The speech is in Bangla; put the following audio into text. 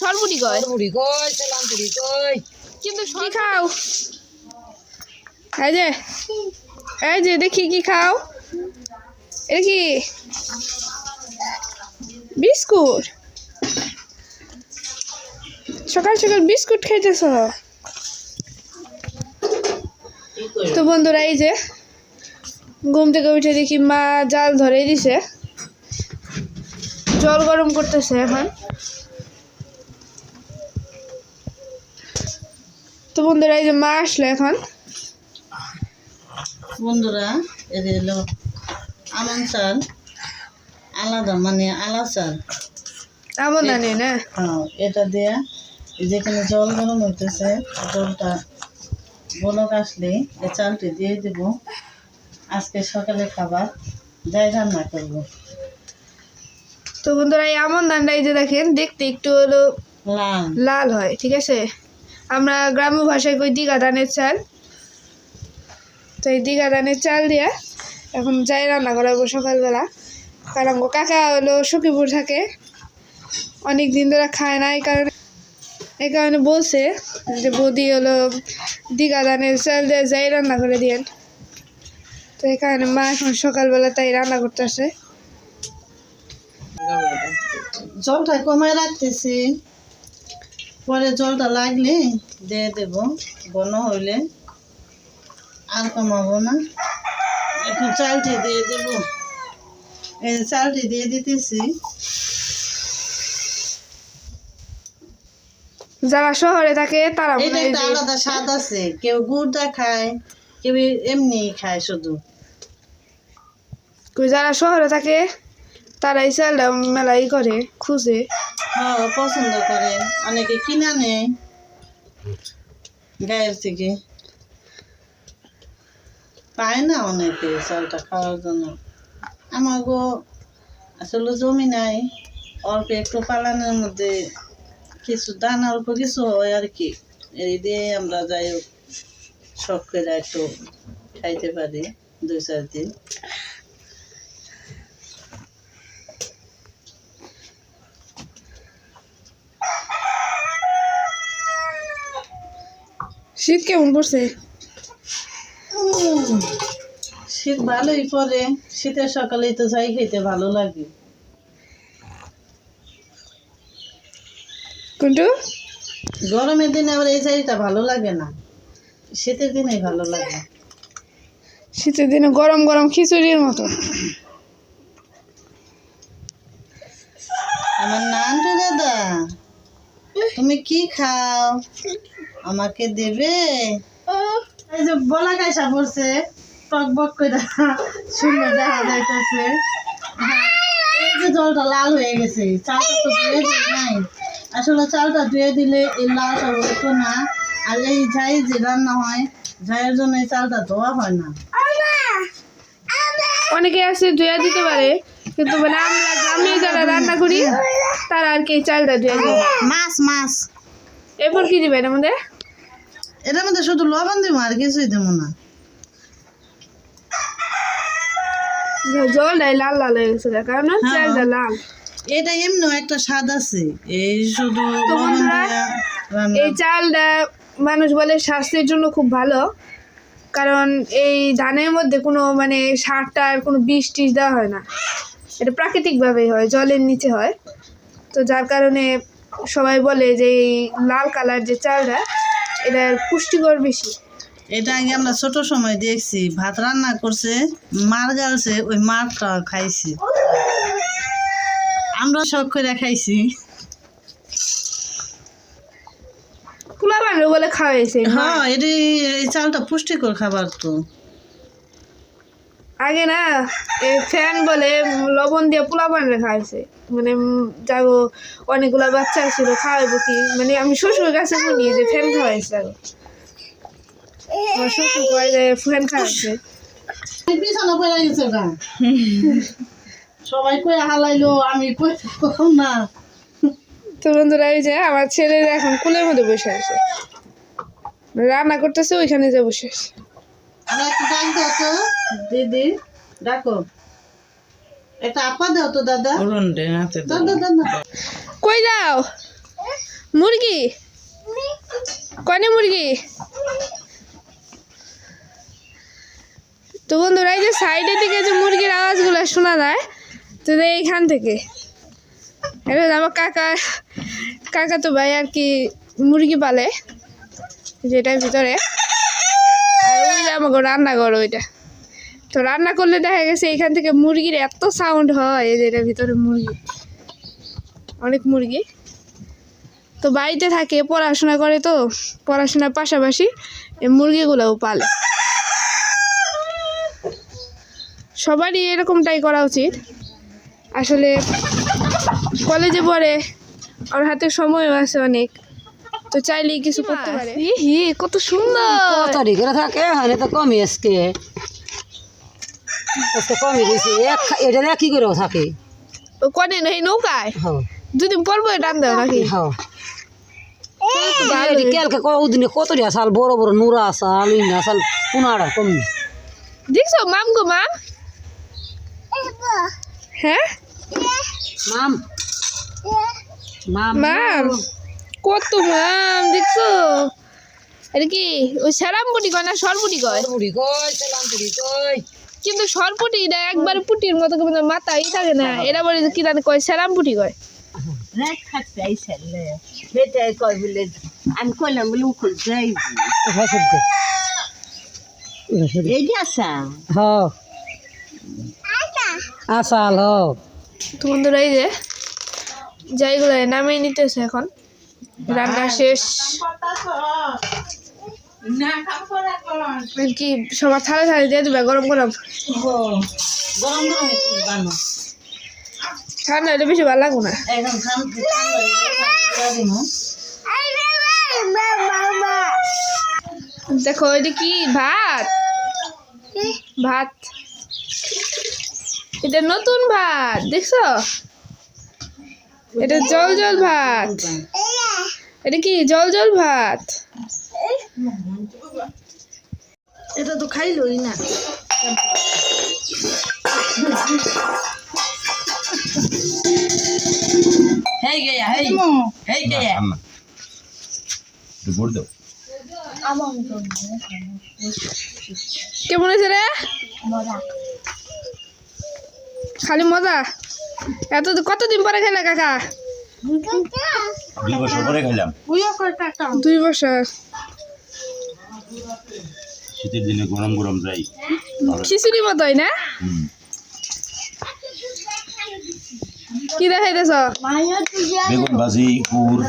সরপুরি কয়? বুড়ি কই সেলাম বুড়ি কই কিন্তু কি খাও? এই যে এই যে দেখি কি খাও। এটা কি? বিস্কুট। সকাল সকাল বিস্কুট খাইতেছ? তো বন্ধুরা এই যে ঘুম থেকে উঠে দেখি মা জাল ধরে দিছে। জল গরম করতেছে এখন। তো বন্ধুরা এই যে মা আসলো এখন। বন্ধুরা এর হলো আমন চাল আলাদা মানে আলা চাল। এমন জানি না? হ্যাঁ এটা দেয়া এই যেখানে জল গরম হইতেছে জলটা বলক আসলে এই চালটি দিয়ে দেব। আজকে সকালে খাবার যাই রান্না করব। তো বন্ধুরা এই আমন ধানটা এই যে দেখেন দেখতে একটু হলো লাল। লাল হয় ঠিক আছে? আমরা গ্রাম্য ভাষায় কই দিঘা ধানের চাল। তো এই দিঘা ধানের চাল দিয়ে এখন যাই রান্না করাবো সকালবেলা। কারণ কাকা হলো সখীপুর থাকে। অনেক দিন ধরে খায় না, এই কারণে এই কারণে বলছে যে বৌদি হলো দিঘা ধানের চাল দিয়ে যাই রান্না করে দিয়েন। তো এই কারণে মা এখন সকালবেলা তাই রান্না করতেছে। জলটা কমায় রাখতেছি। পরে জলটা লাগলে দিয়ে দেব। ঘন হইলে আর কমাবো না। এখন চালটি দিয়ে দেব। এই যে চালটি দিয়ে দিতেছি। যারা শহরে থাকে তারা এটা একটা আলাদা স্বাদ আছে। কেউ গুড়টা খায় কেউ এমনি খায় শুধু। কই যারা শহরে থাকে তারা এই চালটা মেলাই করে, খুঁজে। হ্যাঁ পছন্দ করে। অনেকে কিনা নেয় গায়ের থেকে। পায় না অনেকে চালটা খাওয়ার জন্য। আমার গো আসলে জমি নাই। অল্প একটু পালানোর মধ্যে কিছু দান, অল্প কিছু হয় আর কি। এই দিয়ে আমরা যাই হোক, শখ করে একটু খাইতে পারি, দুই চার দিন। শীত কেমন পড়ছে? শীত ভালোই পরে শীতের সকালেই তো যাই খেতে ভালো লাগে। কিন্তু গরমের দিনে আবার এই চাইটা ভালো লাগে না। শীতের দিনে ভালো লাগে। শীতের দিনে গরম গরম খিচুড়ির মতো। আমার নানটু দাদা তুমি কি খাও? আমাকে দেবে? এই যে বলা কাইসা পড়ছে টক বক করে সুন্দর দেখা যাইতেছে। এই যে জলটা লাল হয়ে গেছে চালটা তো ধুয়ে দিই নাই। আসলে চালটা ধুয়ে দিলে এই লাল সব হতো না আর এই ঝাই যে রান্না হয় ঝাইয়ের জন্য এই চালটা ধোয়া হয় না। অনেকে আছে ধুয়া দিতে পারে কিন্তু মানে আমরা গ্রামে যারা রান্না করি তারা আর কি চালটা ধুয়ে দিবে মাছ মাছ। এরপর কি দিবেন আমাদের? এটার মধ্যে শুধু লবণ দিব আর কিছুই দেবো না। জলটাই লাল লাল হয়ে গেছে কারণ হ্যাঁ। চালটা লাল। এটা এমনি একটা স্বাদ আছে এই শুধু চালটা মানুষ বলে স্বাস্থ্যের জন্য খুব ভালো কারণ এই ধানের মধ্যে কোনো মানে সার টার কোনো বিষ টিষ দেওয়া হয় না। এটা প্রাকৃতিকভাবেই হয় জলের নিচে হয়। তো যার কারণে সবাই বলে যে এই লাল কালার যে চালটা এটার পুষ্টিকর বেশি। এটা আগে আমরা ছোট সময় দেখছি ভাত রান্না করছে মার গালছে ওই মারটা খাইছি। আমরা শখ করে খাইছি। বলে খাওয়াইছে হ্যাঁ। এটি এই চালটা পুষ্টিকর খাবার তো। আগে না ফ্যান বলে লবণ দিয়ে পোলা বানরে খাওয়াইছে মানে যাব অনেকগুলা বাচ্চা ছিল খাওয়াইবো কি? মানে আমি শ্বশুর কাছে শুনি যে ফ্যান খাওয়াইছে আগে আমার শ্বশুর কয় যে ফ্যান খাওয়াইছে। সবাই কই হালাইলো আমি কই না। তো বন্ধুরা এই যে আমার ছেলেরা এখন কুলের মধ্যে বসে আছে। রান্না করতেছে ওইখানে যে বসে আছে। দাও দিদি ডাকো। একটা আপা দাও তো দাদা। দাদা দাদা কই যাও? মুরগি? কনে মুরগি? তো বন্ধুরা এই যে সাইডের দিকে যে মুরগির আওয়াজগুলো শোনা যায় তো এইখান থেকে। এটা আমার কাকা কাকা তো ভাই আর কি মুরগি পালে যেটার ভিতরে। ওই যে আমাকে রান্নাঘর ওইটা। তো রান্না করলে দেখা গেছে এখান থেকে মুরগির এত সাউন্ড হয় যে এটার ভিতরে মুরগি অনেক মুরগি। তো বাড়িতে থাকে পড়াশোনা করে তো পড়াশোনার পাশাপাশি এই মুরগিগুলোও পালে। সবারই এরকমটাই করা উচিত। আসলে কলেজে পড়ে ওর হাতে সময়ও আছে অনেক তো চাইলেই কিছু করতে পারে। হি কত সুন্দর। করে থাকে? হলে তো কমই আজকে। আজকে কমই দিয়েছে এক এটা কি করেও থাকে? কনে নেই নৌকায়? হ্যাঁ। দুদিন পর পর টান দেও নাকি? হ্যাঁ। কেলকে কদিনে কত সাল বড় বড় নুরা পুনাড়া দেখছ মাম গো হ্যাঁ? মাম। মাম। মাম কত মাম দেখছ? কি? ওই কয় না কয়। কিন্তু সরপুটি না একবার পুটির মতো কিন্তু মাথা ই থাকে না। এরা বলে কি জানি কয় স্যারামপুটি কয়। আমি কইলাম বলে উখল যাই। হাসিল কই এই যে হ্যাঁ আসাল তো বন্ধুরা এই যে যাইগুলো নামিয়ে নিতেছে এখন। রান্না শেষ। কি সবার থালে থালে দিয়ে দেবে গরম গরম? গরম গরম ঠান্ডা হলে বেশি ভালো লাগবো না। দেখো এটা কি ভাত? ভাত। এটা নতুন ভাত দেখছ? এটা জল জল ভাত। এটা কি জল জল ভাত? এটা তো খাইলই না। হেই গয়া হেই। হেই গয়া। আম্মা একটু ভোট দাও। কেমন হয়েছে রে? খালি মজা? এত কতদিন পরে খেলে কাকা? দুই বছর পরে খাইলাম। দুই বছর। শীতের দিনে গরম গরম যাই খিচুড়ি মতোই না? কি দেখাইতেছ? বেগুন ভাজি গুড়